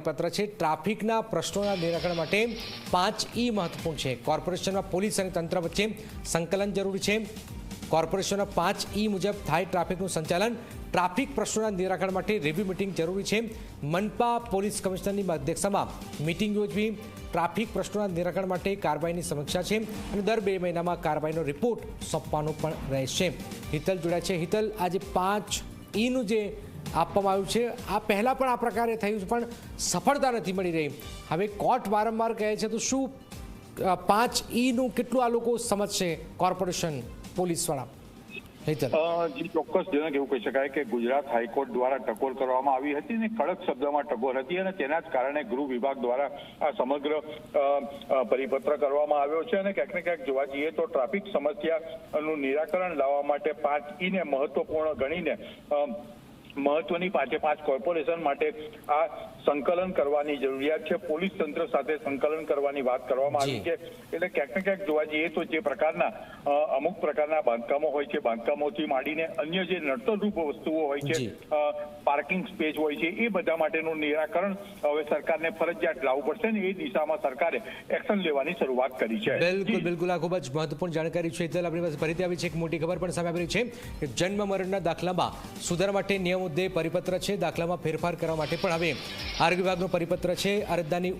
પત્ર છે, ટ્રાફિકના પ્રશ્નોના નિરાકરણ માટે પાંચ ઈ મહત્વપૂર્ણ છે. કોર્પોરેશનમાં પોલીસ અને તંત્ર વચ્ચે સંકલન જરૂરી છે. કોર્પોરેશનના પાંચ ઈ મુજબ થાય ટ્રાફિકનું સંચાલન. ટ્રાફિક પ્રશ્નોના નિરાકરણ માટે રિવ્યુ મિટિંગ જરૂરી છે. મનપા પોલીસ કમિશનરની અધ્યક્ષતામાં મિટિંગ યોજવી. ટ્રાફિક પ્રશ્નોના નિરાકરણ માટે કાર્યવાહીની સમીક્ષા છે અને દર બે મહિનામાં કાર્યવાહીનો રિપોર્ટ સોંપવાનો પણ રહેશે. હિતલ જોડાય છે. હિતલ, આજે પાંચ ઈનું જે આપવામાં આવ્યું છે. આ પહેલાં પણ આ પ્રકારે થયું છે, પણ સફળતા નથી મળી રહી. હવે કોર્ટ વારંવાર કહે છે, તો શું પાંચ ઈનું કેટલું આ લોકો સમજશે કોર્પોરેશન પોલીસવાળા ચોક્કસ જનક એવું કહી શકાય કે ગુજરાત હાઈકોર્ટ દ્વારા ટકોર કરવામાં આવી હતી અને કડક શબ્દમાં ટકોર હતી અને તેના જ કારણે ગૃહ વિભાગ દ્વારા આ સમગ્ર પરિપત્ર કરવામાં આવ્યો છે અને ક્યાંક ને ક્યાંક જોવા જઈએ તો ટ્રાફિક સમસ્યાનું નિરાકરણ લાવવા માટે પાંચ ઈને મહત્વપૂર્ણ ગણીને મહત્વની પાંચે પાંચ કોર્પોરેશન માટે આ સંકલન કરવાની જરૂરિયાત છે. પોલીસ તંત્ર સાથે સંકલન કરવાની વાત કરવામાં આવી છે. એટલે ક્યાંક ને ક્યાંક જોવા જઈએ તો જે પ્રકારના અમુક પ્રકારના બાંધકામો હોય છે બાંધકામોથી માંડીને અન્ય જે નડતરરૂપ વસ્તુઓ હોય છે પાર્કિંગ સ્પેસ હોય છે એ બધા માટેનું નિરાકરણ હવે સરકારને ફરજિયાત લાવવું પડશે ને એ દિશામાં સરકારે એક્શન લેવાની શરૂઆત કરી છે. બિલકુલ બિલકુલ. આ ખૂબ જ મહત્વપૂર્ણ જાણકારી છે. હેતલ આપણી પાસે ફરીથી આવી છે. એક મોટી ખબર પણ સામે આવી છે કે જન્મ મરણના દાખલામાં સુધારા માટે નિયમ મુદ્દે પરિપત્ર છે. દાખલામાં ફેરફાર કરવા માટે પણ હવે આરોગ્ય વિભાગનો પરિપત્ર છે. અરજદારની